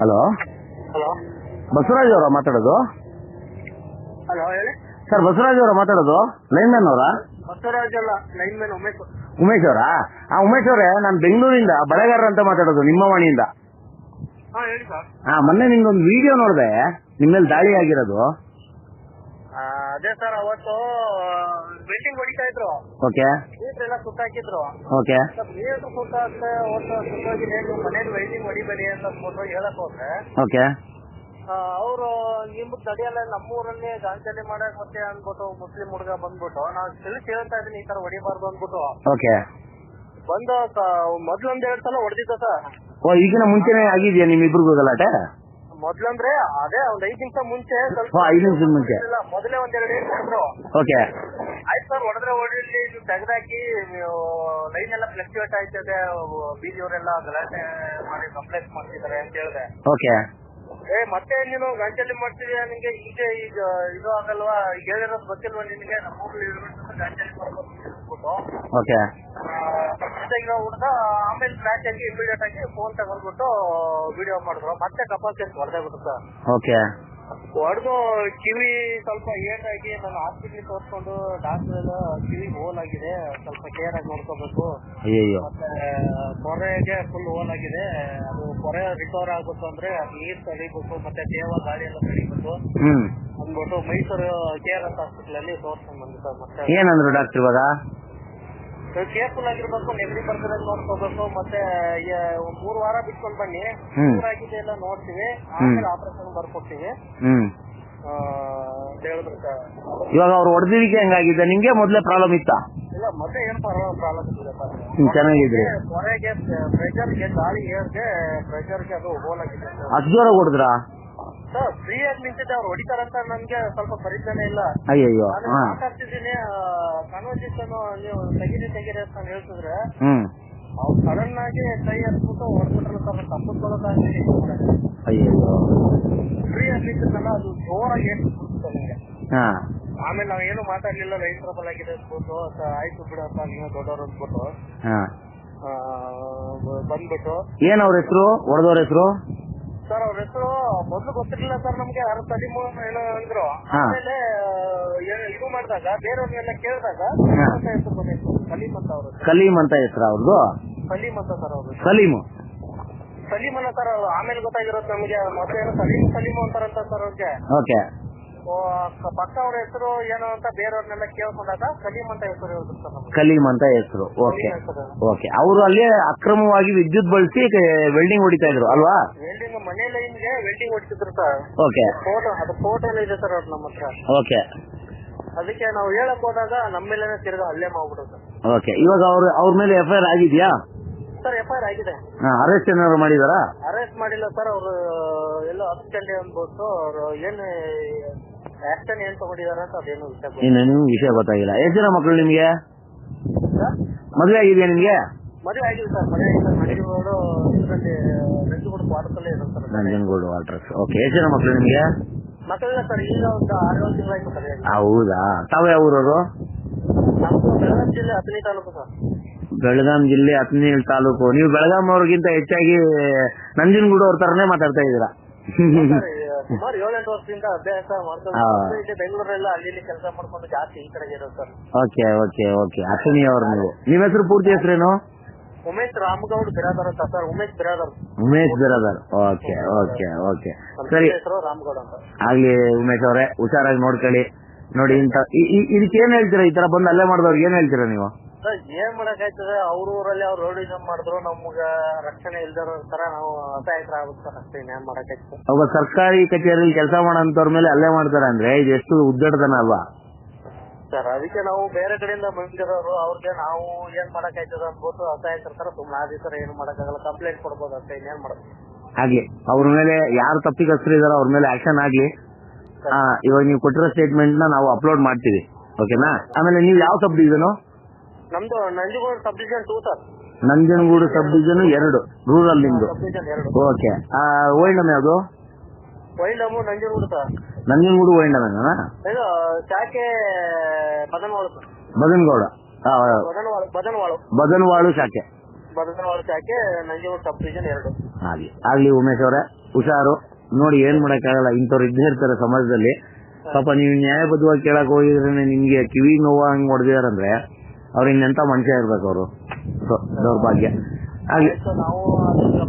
Hello? Hello? Basavaraj ಅವರ ಮಾತಾಡೋದು? Hello ಹೇಳಿ. ಸರ್ ಬಸವರಾಜ್ ಅವರ ಮಾತಾಡೋದು? ಲೈನ್ ಮ್ಯಾನ್ ಅವರಾ? ಬಸವರಾಜ್ ಅಲ್ಲ ಲೈನ್ ಮ್ಯಾನ್ ಉಮೇಶ್. ಉಮೇಶ್ ಅವರಾ? ಆ ಉಮೇಶ್ ಅವರೇ ನಾನು ಬೆಂಗಳೂರಿಂದ ಬಳೆಗಾರರ ಅಂತ ಮಾತಾಡೋದು ನಿಮ್ಮ ವಾಣಿಯಿಂದ. ಹಾ ಹೇಳಿ ಸರ್ ಹಾ ಮೊನ್ನೆ ನಿಮ್ದೊಂದು ವಿಡಿಯೋ ನೋಡಿದೆ ನಿಮ್ಮ ಮೇಲೆ ದಾಳಿ ಆಗಿರೋದು. ಅದೇ ಸರ್ ಅವತ್ತು ಬಿಲ್ಡಿಂಗ್ ಹೊಡಿತಾ ಇದ್ರು. ಓಕೆ ನೀಟ್ರೆಲ್ಲ ಸುತ್ತಾಕಿದ್ರು ಓಕೆ ನೀರು ಸುತ್ತಾಕ ಒಟ್ಟು ಸುತ್ತೋಗಿ ಮನೇಲಿ ವೈಲಿಂಗ್ ಹೊಡಿಬೇಡಿ ಅಂತ ಫೋಟೋ ಹೇಳಕ್ ಹೋದ್ರೆ ಓಕೆ ಅವರು ನಿಮ್ಗೆ ತಡೆಯಲ್ಲ ನಮ್ಮೂರಲ್ಲಿ ಗಾಂಚಲಿ ಮಾಡಕ್ ಮತ್ತೆ ಅನ್ಬಿಟ್ಟು ಮುಸ್ಲಿಂ ಹುಡುಗ ಬಂದ್ಬಿಟ್ಟು ನಾವು ತಿಳಿಸಿ ಹೇಳ್ತಾ ಇದೀನಿ ಈ ತರ ಹೊಡಿಬಾರ್ದು ಅಂದ್ಬಿಟ್ಟು. ಓಕೆ ಬಂದ ಮೊದ್ಲೊಂದ್ ಎರಡ್ ಸಲ ಹೊಡೆದಿದ್ದ ಸರ್. ಓ ಈಗಿನ ಮುಂಚೆನೆ ಆಗಿದೆಯಾ ನಿಮ್ಮಿಬ್ರಿಗೂ ಗಲಾಟೆ? ಮೊದ್ಲಂದ್ರೆ ಅದೇ ಒಂದ್ ಐದ್ ನಿಮಿಷ ಮುಂಚೆ ಸ್ವಲ್ಪ ಐದ್ ನಿಮಿಷದ ಮುಂಚೆ. ಇಲ್ಲ, ಮೊದಲೇ ಒಂದ್ ಏಟ್ ಹೊಡೆದ್ರು ಓಕೆ. ಆಯ್ತು ಸರ್ ಹೊಡೆದ್ರೆ ಹೊಡಿಲಿ ನೀವು ತೆಗ್ದಾಕಿ ಲೈನ್ ಎಲ್ಲ ಫ್ಲಕ್ಚುಯೇಟ್ ಆಯ್ತದೆ ಬೀದಿಯವರೆಲ್ಲ ಗಲಾಟೆ ಮಾಡಿ ಕಂಪ್ಲೇಂಟ್ ಮಾಡ್ತಿದ್ದಾರೆ ಅಂತ ಹೇಳಿದೆ. ಓಕೆ. ಏ ಮತ್ತೆ ನೀನು ಗಂಟೆಲಿ ಮಾಡ್ತಿದ್ಯಾ ನಿಂಗೆ? ಈಗ ಈಗ ಇದು ಆಗಲ್ವಾ? ಈಗ ಹೇಳಿರೋದು ಗೊತ್ತಿಲ್ವಾ ನಿನ್ಗೆ? ನಮ್ಮೂರಲ್ಲಿ ಗಂಟೆಲಿ ಮಾಡ್ಬೋದು ಅಂದ್ಬಿಟ್ಟು ಓಕೆ. ಈಗ ಹುಡುಗ ಆಮೇಲೆ ಮ್ಯಾಚ್ ಆಗಿ ಇಮಿಡಿಯೇಟ್ ಆಗಿ ಫೋನ್ ತಗೊಂಡ್ಬಿಟ್ಟು ವಿಡಿಯೋ ಮಾಡಿದ್ರು ಮತ್ತೆ ಕಪಾಲ್ ಕೇಸ್ ಹೊಡೆದೇ ಬಿಟ್ಟು ಸರ್. ಓಕೆ ಹೊಡೆದು ಕಿವಿ ಸ್ವಲ್ಪ ಏಟಾಗಿ ನಾನು ಹಾಸ್ಪಿಟ್ಲಿಗೆ ತೋರಿಸ್ಕೊಂಡು ಡಾಕ್ಟರ್ ಎಲ್ಲ ಕಿವಿ ಹೋಲ್ ಆಗಿದೆ. ಸ್ವಲ್ಪ ಕೇರ್ ಆಗಿ ನೋಡ್ಕೋಬೇಕು. ಮತ್ತೆ ಕೊರೆಗೆ ಫುಲ್ ಹೋಲ್ ಆಗಿದೆ. ಅದು ಕೊರೆ ರಿಕವರ್ ಆಗುತ್ತೆ ಅಂದ್ರೆ ನೀರ್ ತಡಿಬೇಕು ಮತ್ತೆ ದೇವ ಗಾಳಿ ಎಲ್ಲ ತಡಿಬೇಕು ಹ್ಮ್. ಅಂದ್ಬಿಟ್ಟು Mysuru K R S hospital ಅಲ್ಲಿ ತೋರ್ಸ್ಕೊಂಡ್ ಬಂದು ಸರ್ ಮತ್ತೆ. ಏನಂದ್ರು ಡಾಕ್ಟರ್ ಇವಾಗ? ಕೇರ್ಫುಲ್ ಆಗಿರ್ಬೇಕು ನೆಗಡಿ ಬರ್ತದೆ ನೋಡ್ಕೋಬೇಕು ಮತ್ತೆ ಮೂರು ವಾರ ಬಿಟ್ಕೊಂಡ್ ಬನ್ನಿ. ಆಗಿದೆ ಎಲ್ಲ ನೋಡ್ತೀವಿ. ಆಮೇಲೆ ಆಪರೇಷನ್ ಬರ್ಕೊಡ್ತೀವಿ. ಇವಾಗ ಅವ್ರು ಹೊಡೆದಿದ್ದಕ್ಕೆ ಹೆಂಗಾಗಿದೆ? ನಿಮ್ಗೆ ಮೊದ್ಲೇ ಪ್ರಾಬ್ಲಮ್ ಇತ್ತಾ? ಇಲ್ಲ ಮತ್ತೆ ಏನ್ ಪ್ರಾಬ್ಲಮ್ ಇದೆ ಸರ್. ಹ್ಮ್, ಚೆನ್ನಾಗಿದ್ರಿ. ಹೊರಗೆ ಪ್ರೆಷರ್ಗೆ ಗಾಳಿ ಏರ್ಗೆ ಪ್ರೆಷರ್ಗೆ ಅದು ಹೋಲ್ ಆಗಿದೆ. ಅಷ್ಟು ಜೋರಾಗಿ ಹೊಡೆದ್ರಾ? ಸರ್ ಫ್ರೀ ಆಗಿ ನಿಂತಿದ್ದೆ ಅವ್ರು ಹೊಡಿತಾರಂತ ನನ್ಗೆ ಸ್ವಲ್ಪ ಪರಿಚಯನೇ ಇಲ್ಲ. ಅಯ್ಯಯ್ಯೋ ನಾನು ಹಾ. ಮಾತಾಡ್ತಿದ್ದೀನಿ ಕಾನ್ವರ್ಸೇಷನ್ ನೀವು ತೆಗೀರಿ ತೆಗೀರಿ ಅಂತ ನಾನು ಹೇಳ್ತಿದ್ರೆ ಹ್ಮ್. ಅವ್ರು ಸಡನ್ ಆಗಿ ಕೈ ಹತ್ಬಿಟ್ಟು ಹೊಡ್ಬಿಟ್ರಲ್ಲ ಸರ್ ತಪ್ಪಿಸ್ಕೊಳ್ಳೋದಾಗಿ ಅಯ್ಯಯ್ಯೋ. ಫ್ರೀ ಆಗಿ ನಿಂತಿದ್ದಲ್ಲ ಅದು ಜೋರಾಗಿ ಏನು ಹಾ. ಆಮೇಲೆ ನಾವ್ ಏನು ಮಾತಾಡ್ಲಿಲ್ಲ ಲೈನ್ ಟ್ರಬಲ್ ಆಗಿದೆ ಅಂದ್ಬಿಟ್ಟು ಸ- ಆಯ್ತು ಬಿಡಪ್ಪ ನೀವು ದೊಡ್ಡವ್ರು ಅಂದ್ಬಿಟ್ಟು ಹಾ. ಆ, ಬ- ಬಂದ್ಬಿಟ್ಟು. ಏನ್ ಅವ್ರ ಹೆಸರು? ಹೊಡೆದವ್ರ ಹೆಸರು? ಮೊದ್ಲು ಗೊತ್ತಿರ್ಲಿಲ್ಲ ಸರ್ ನಮ್ಗೆ ಯಾರು ಸಲೀಮು ಏನೋ ಅಂದ್ರು. ಹಾ. ಆಮೇಲೆ ಇದು ಮಾಡಿದಾಗ ಬೇರೆಯವ್ರನ್ನೆಲ್ಲ ಕೇಳಿದಾಗ ಹಾ. ಅಂತ ಹೆಸರು ಬಂದಿತ್ತು. ಅಂತ ಅವರು ಕಲೀಮ್ ಅಂತ ಹೆಸರು ಅವ್ರದ್ದು? ಸಲೀಮ್ ಅಂತ ಸರ್ ಅವರು ಸಲೀಮ್ ಸಲೀಂ ಅಲ್ಲ ಸರ್ ಅವ್ರು ಆಮೇಲೆ ಗೊತ್ತಾಗಿರೋದು ನಮಗೆ ಮತ್ತೆ ಏನೋ ಸಲೀಮ್ ಸಲೀಂ ಅಂತಾರಂತ ಸರ್ ಅವ್ರಿಗೆ. ಓಕೆ. ಓ, ಪಕ್ಕ ಅವ್ರ ಹೆಸರು ಏನು ಅಂತ ಬೇರೆಯವ್ರನ್ನೆಲ್ಲ ಕೇಳ್ಕೊಂಡಾಗ ಕಲೀಮ್ ಅಂತ ಹೆಸರು ಹೇಳಿದ್ರು ಸರ್ ನಮ್ಗೆ. ಕಲೀಮ್ ಅಂತ ಹೆಸರು. ಓಕೆ ಓಕೆ ಅವರು ಅಲ್ಲಿ ಅಕ್ರಮವಾಗಿ ವಿದ್ಯುತ್ ಬಳಸಿ ವೆಲ್ಡಿಂಗ್ ಹೊಡಿತಾ ಇದ್ರು ಅಲ್ವಾ? ವೆಲ್ಡಿಂಗ್ ಮನೆ ಲೈನ್ಗೆ ವೆಲ್ಡಿಂಗ್ ಹೊಡಿಸಿದ್ರು ಸರ್. ಓಕೆ ಫೋಟೋ ಅದು ಫೋಟೋ ಇದೆ ಸರ್ ಅವ್ರು ನಮ್ಮ ಹತ್ರ. ಓಕೆ ಅದಕ್ಕೆ ನಾವು ಹೇಳಕ್ ಹೋದಾಗ ನಮ್ಮ ಮೇಲೆನೆ ತಿರ್ಗಾ ಹಲ್ಲೆ ಮಾಡ್ಬಿಡೋದು. ಸರ್ ಓಕೆ ಇವಾಗ ಅವ್ರ ಅವ್ರ ಮೇಲೆ ಎಫ್ ಐ ಆರ್ ಆಗಿದ್ಯಾ? ಸರ್ ಎಫ್ ಐ ಆರ್ ಆಗಿದೆ. ಅರೆಸ್ಟ್ ಏನಾದ್ರು ಮಾಡಿದಾರಾ? ಅರೆಸ್ಟ್ ಮಾಡಿಲ್ಲ ಸರ್ ಅವರು ಎಲ್ಲ ಅಸಿಸ್ಟೆಂಟ್ ಅನ್ಬೋದು ಅವ್ರು ಏನ್ ಆಕ್ಷನ್ ಏನ್ ತಗೊಂಡಿದಾರೆ ಅಂತ ಅದೇನು ವಿಷಯ ಗೊತ್ತಿಲ್ಲ. ಇನ್ನು ನಿಮ್ಗೆ ವಿಷಯ ಗೊತ್ತಾಗಿಲ್ಲ. ಎಷ್ಟು ಜನ ಮಕ್ಕಳು ನಿಮ್ಗೆ? ಸರ್, ಮದುವೆ ಆಗಿದೆಯಾ ನಿಮ್ಗೆ? ಮದುವೆ ಆಗಿಲ್ಲ ಸರ್. ಮದುವೆ ಆಗಿಲ್ಲ. ಮಂಗಳೂರು ಇದರಲ್ಲಿ ನಂಜುಗೂಡು ಕ್ವಾರ್ಟರ್ಸಲ್ಲೇ ಇರೋದು ಸರ್. ನಂಜನಗೂಡು ವಾಲ್ಟ್ರಸ್ ಓಕೆ ಎಷ್ಟು ಜನ ಮಕ್ಕಳು ನಿಮ್ಗೆ? ಮಕ್ಕಳಿಲ್ಲ ಸರ್. ಈಗ ಒಂದು ಆರು ಏಳು ತಿಂಗಳಾಯ್ತು ಸರ್ ಈಗ. ಹೌದಾ? ತಾವು ಯಾವ ಊರವರು ನಮ್ದು ಬೆಳಗಾವಿ ಜಿಲ್ಲೆ ಹತ್ತನೇ ತಾಲೂಕು ಸರ್. ಬೆಳಗಾಂ ಜಿಲ್ಲೆ ಹತ್ತನೇಳು ತಾಲೂಕು. ನೀವು ಬೆಳಗಾಂ ಅವ್ರಿಗಿಂತ ಹೆಚ್ಚಾಗಿ ನಂಜನಗೂಡು ಅವ್ರ ತರನೇ ಮಾತಾಡ್ತಾ ಇದ್ದೀರಾ? ಸರ್, ಸುಮಾರು ಏಳೆಂಟು ವರ್ಷದಿಂದ ಅಭ್ಯಾಸ ಮಾಡ್ಕೊಂಡು. ಇಲ್ಲಿ ಬೆಂಗಳೂರೆಲ್ಲ ಅಲ್ಲಿ ಕೆಲಸ ಮಾಡ್ಕೊಂಡು ಜಾಸ್ತಿ ಈ ಕಡೆ ಇರೋದು sir. Okay okay okay. Ashwini ಅವ್ರು ನೀವು. ನಿಮ್ಮ ಹೆಸರು ಪೂರ್ತಿ ಹೆಸರೇನು? ಉಮೇಶ್ ರಾಮಗೌಡ್ ಬಿರಾದರ್ ಅಂತ sir Umesh Biradar. Umesh Biradar. Okay okay okay. ಸರಿ. ಹೆಸರು ರಾಮಗೌಡ ಅಂತ. ಆಗ್ಲಿ ಉಮೇಶ್ ಅವರೇ ಹುಷಾರಾಗಿ ನೋಡ್ಕೊಳ್ಳಿ. ನೋಡಿ ಇಂತ ಇದಕ್ಕೆ ಏನ್ ಹೇಳ್ತೀರಾ? ಈ ತರ ಬಂದು ಅಲ್ಲೇ ಮಾಡಿದವ್ರಿಗೆ ಏನ್ ಹೇಳ್ತೀರಾ ನೀವು? ಸರ್ ಏನ್ ಮಾಡಕ್ಕಾಯ್ತದ? ಅವ್ರ ಊರಲ್ಲಿ ಅವ್ರು ರೋಡಿಸಮ್ ಮಾಡಿದ್ರು ನಮ್ಗ ರಕ್ಷಣೆ ಇಲ್ದಿರೋ ತರ ನಾವು ಅಸಹಾಯಕರ ಆಗುತ್ತೆ ಸರ್ ಅಷ್ಟೇ ಏನ್ ಮಾಡಕ್ಕಾಯ್ತು ಒಬ್ಬ ಸರ್ಕಾರಿ ಕಚೇರಿಯಲ್ಲಿ ಕೆಲಸ ಮಾಡೋಂತವ್ರ ಮೇಲೆ ಅಲ್ಲೇ ಮಾಡ್ತಾರೆ ಅಂದ್ರೆ ಇದು ಎಷ್ಟು ಉದ್ದಡತನ ಅಲ್ವಾ? ಸರ್ ಅದಕ್ಕೆ ನಾವು ಬೇರೆ ಕಡೆಯಿಂದ ಬಂದಿರೋರು ಅವ್ರಿಗೆ ನಾವು ಏನ್ ಮಾಡಕ್ಕಾಯ್ತದ ಅನ್ಬೋದು ಅಸಹಾಯಕರ ತರ ಸುಮ್ನೆ ಆದಿ ಸರ್ ಏನು ಮಾಡಕ್ಕಾಗಲ್ಲ ಕಂಪ್ಲೇಂಟ್ ಕೊಡ್ಬೋದು ಅಷ್ಟೇ ಇನ್ನೇನ್ ಮಾಡೋದು. ಆಗ್ಲಿ ಅವ್ರ ಮೇಲೆ ಯಾರು ತಪ್ಪಿಗಸ್ತರು ಇದಾರೋ ಅವ್ರ ಮೇಲೆ ಆಕ್ಷನ್ ಆಗ್ಲಿ. ಆ, ಇವಾಗ ನೀವು ಕೊಟ್ಟಿರೋ ಸ್ಟೇಟ್ಮೆಂಟ್ನ ನಾವು ಅಪ್ಲೋಡ್ ಮಾಡ್ತೀವಿ. ಓಕೆನಾ ಆಮೇಲೆ ನೀವು ಯಾವ ಸಬ್ ಡಿವಿಷನ್ ನಮ್ದು Nanjangud sub division two sir Nanjangud sub division ಎರಡು ರೂರಲ್ ನಿಮ್ದು. ಸಬ್ ಡಿವಿಷನ್ ಎರಡು ಓಕೆ ಓಲ್ಡಮ್ ಯಾವುದು? ವೈಲ್ಡಮು ನಂಜನಗೂಡು ಸರ್ ನಂಜನಗೂಡು ಓಲ್ಡಮ್ ಇದು ಶಾಖೆ ಬದನವಾಳು ಸರ್ ಬದನಗೌಡ. ಆ, ಬದನವಾಳು ಬದನವಾಳು. ಬದನವಾಳು ಶಾಖೆ. ಬದನವಾಳು ಶಾಖೆ ನಂಜನಗೂಡು ಸಬ್ ಡಿವಿಷನ್ ಎರಡು. ಆಗ್ಲಿ ಆಗ್ಲಿ ಉಮೇಶ್ ಅವರೇ ಹುಷಾರು. ನೋಡಿ ಏನ್ ಮಾಡಕ್ಕಾಗಲ್ಲ ಇಂಥವ್ರು ಇದ್ದೇ ಇರ್ತಾರೆ ಸಮಾಜದಲ್ಲಿ. ಪಾಪ ನೀವು ನ್ಯಾಯಬದ್ಧವಾಗಿ ಕೇಳಕ್ ಹೋಗಿದ್ರೆ ನಿಮ್ಗೆ ಕಿವಿ ನೋವು ಹಂಗ್ ಹೊಡೆದಿದಾರಂದ್ರೆ ಅವ್ರ ಇನ್ನೆಂತ ಮನುಷ್ಯ ಇರ್ಬೇಕು ಅವರು. ದೌರ್ಭಾಗ್ಯ. ನಾವು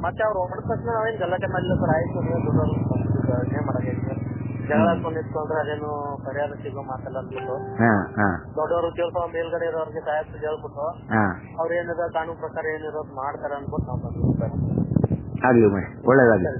ಮತ್ತೆ ಅವ್ರು ಹೊಡೆದ ತಕ್ಷಣ ನಾವೇನ್ ಗಲಾಟೆ ಮಾಡಿಲ್ಲ ಸರ್ ಆಯ್ತು ಅಂದ್ರೆ ದೊಡ್ಡವ್ರು ಏನ್ ಜಗಳ ನಿಂತ್ಕೊಂಡ್ರೆ ಅದೇನು ಪರಿಹಾರ ಸಿಗೋ ಮಾತಲ್ಲ ಅಂದ್ಬಿಟ್ಟು. ಹಾ ಹಾ. ದೊಡ್ಡವರು ಮೇಲ್ಗಡೆ ಇರೋರ್ಗೆ ಹೇಳ್ಬಿಟ್ಟು. ಹಾ. ಅವ್ರ ಏನಿದೆ ಕಾನೂನು ಪ್ರಕಾರ ಏನಿರೋದು ಮಾಡ್ತಾರೆ ಅನ್ಬಿಟ್ಟು ನಾವು ಆಗ್ಲಿ ಒಳ್ಳೇದಾಗ್ಲಿ.